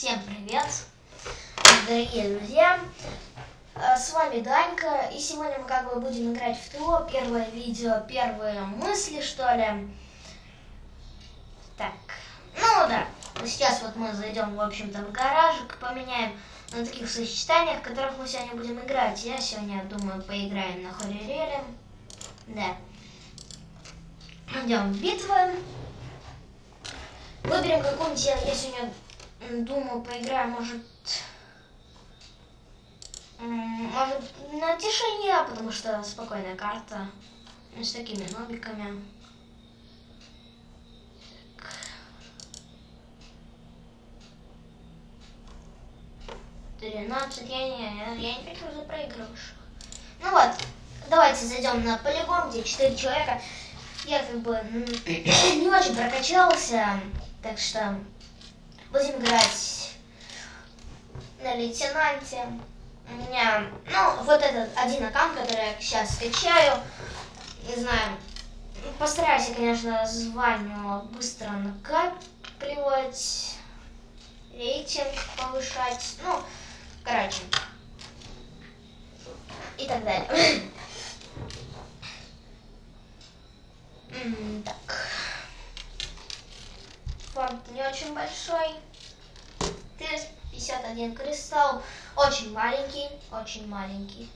Всем привет, дорогие друзья! Э, С вами Данька, и сегодня мы как бы будем играть в ТО. Первое видео, первые мысли, что ли. Так, ну да, сейчас вот мы зайдем, в общем-то, в гаражик, поменяем на таких сочетаниях, которых мы сегодня будем играть. Я сегодня, думаю, поиграем на хоррореле. Да. Идем в битвы. Выберем какую-нибудь, я, сегодня думаю, поиграем, может, может, на тишине, потому что спокойная карта ну, с такими нобиками. Так. Тринадцать, я не, я, я не хочу за проигрыш. Ну вот, давайте зайдем на полигон, где четыре человека. Я как бы не очень прокачался, так что будем играть на лейтенанте. У меня, ну, вот этот один аккаунт, который я сейчас скачаю. Не знаю, постараюсь, я, конечно, званию быстро накапливать, рейтинг повышать, ну, короче, и так далее. Так. Фонд не очень большой. 51 кристалл. Очень маленький. Очень маленький.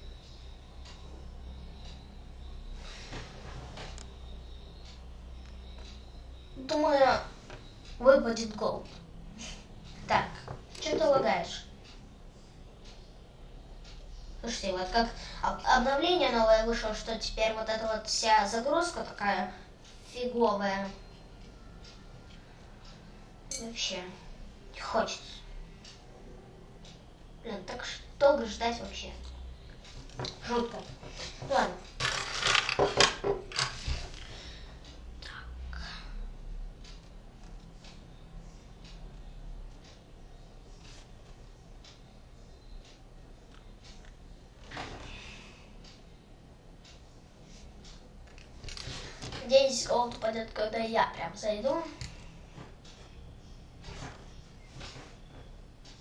Думаю, выпадет гол. Так, что ты лагаешь? Слушайте, вот как об- обновление новое вышло, что теперь вот эта вот вся загрузка такая фиговая. Вообще, не хочется. Блин, так долго ждать вообще. Жутко. Ладно. Так. Надеюсь, голд упадет, когда я прям зайду.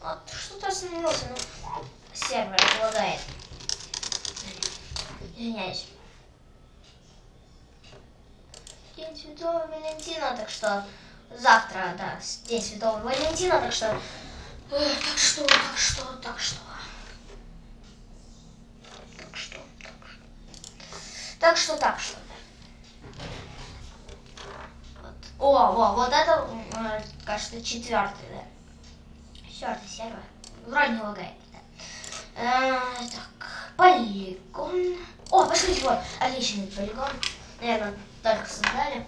Вот, что-то остановился, ну, сервер лагает. Извиняюсь. День Святого Валентина, так что завтра, да, День Святого Валентина, так что... Так что, так что, так что... Так что, так что... Так. Вот. О, о, вот это, кажется, четвертый, да. Четвертый сервер. Вроде не лагает. да. Э, так, полигон. О, посмотрите, вот, отличный полигон. Наверное, только создали.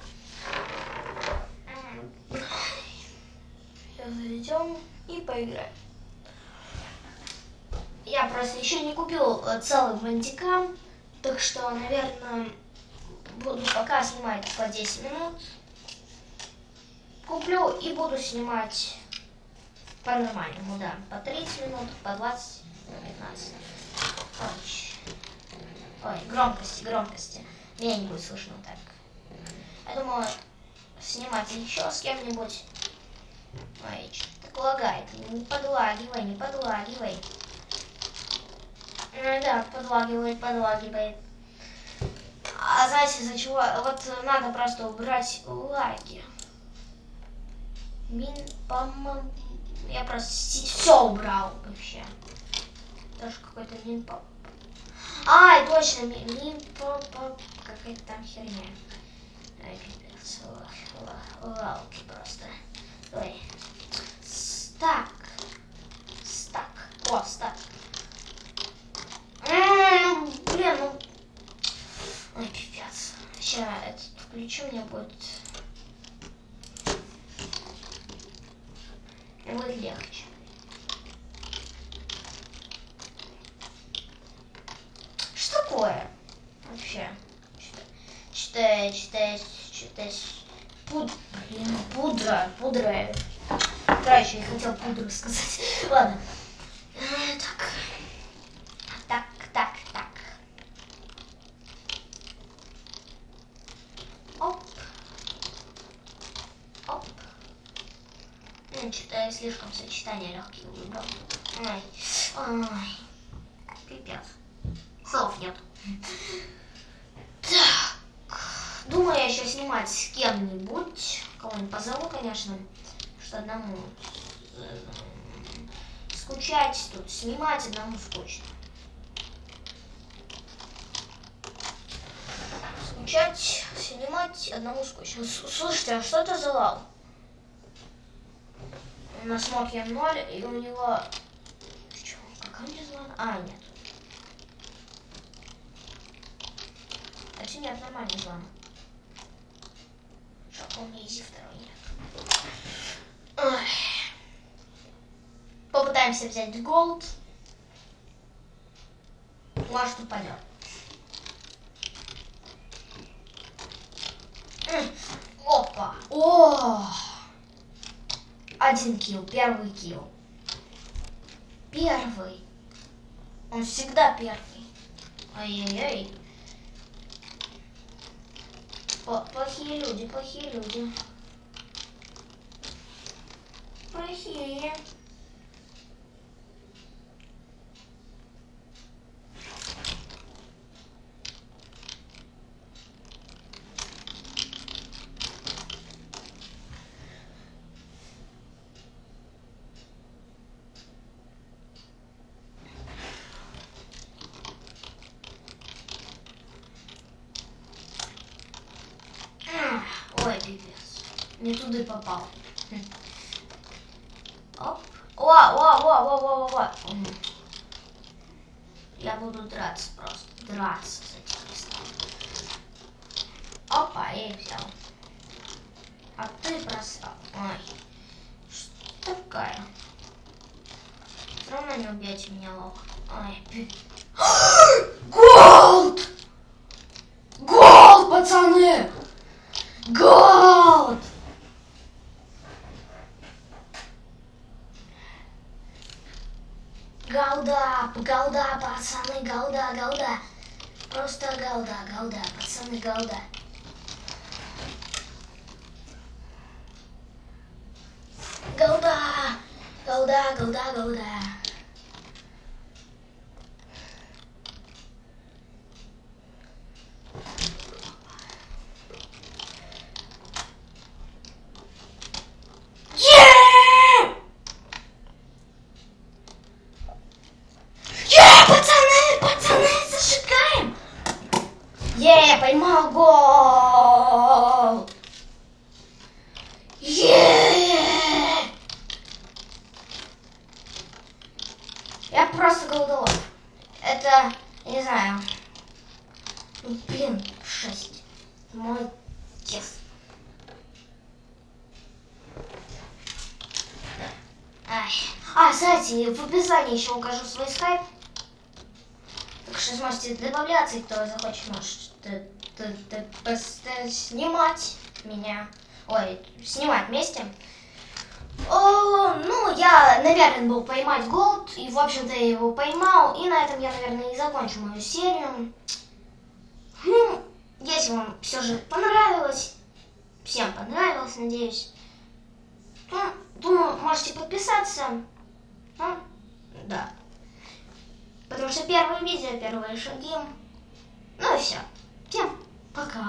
Сейчас зайдем и поиграем. Я просто еще не купил э, целый мантикам, так что, наверное, буду пока снимать по 10 минут. Куплю и буду снимать по-нормальному, да. По 30 минут, по 20, по 15. Короче. Ой, громкости, громкости. Меня не будет слышно так. Я думаю, снимать еще с кем-нибудь. Ой, что так лагает. Не подлагивай, не подлагивай. Ну да, подлагивает, подлагивает. А знаете, из-за чего? Вот надо просто убрать лаги. Мин, пом... Я просто все убрал вообще. Даже какой-то поп. Ай, точно, поп. Какая-то там херня. Лалки просто. Ой. Стак. Стак. О, стак. М, Блин, ну... Ой, пипец. Сейчас этот включу, мне будет... Мне будет легче. Что такое? Вообще. Что-то, что-то, что-то... Пуд... Блин, пудра, пудра. Короче, я хотел пудру сказать. Ладно. Э, Так. Так, так, так. Оп. Оп. Ну, что-то я слишком сочетание легкие выбрал. Ай, ай, пипец. Слов нет. Так, думаю, я еще снимать с кем-нибудь. Кого-нибудь позову, конечно, что одному э, скучать тут, снимать одному скучно. Скучать, снимать одному скучно. Слушайте, а что это за лав? На смоке 0, и у него... Чё, какая мне звона? А, нет. Нет, нормальный звон. Что, у меня изи второй. Попытаемся взять голд. Может упадет. Опа. О! Один килл, первый килл. Первый. Он всегда первый. Ай-яй-яй. Плохие люди, плохие люди. Плохие. Ах, Ой, пипец. Не туда попал. Оп. О, о, о, о, о, о, о. Я буду драться просто. Драться с этим кристаллом. Опа, я взял. А ты просрал. Ой. Что такая? Все равно не убейте меня, лох. Ой, пи- Голд! Голд, пацаны! Голд! gonna go there. Go there, go there, go there, go there. Я просто голодовал. Это, не знаю. Ну, Блин, шесть. Молодец. Ай. А, кстати, в описании еще укажу свой скайп. Так что сможете добавляться, кто захочет, может снимать меня. Ой, снимать вместе. О, ну, я намерен был поймать голд, и, в общем-то, я его поймал, и на этом я, наверное, и закончу мою серию. Ну, если вам все же понравилось, всем понравилось, надеюсь, то, думаю, можете подписаться. Ну, да. Потому что первое видео, первые шаги. Ну и все. Всем пока.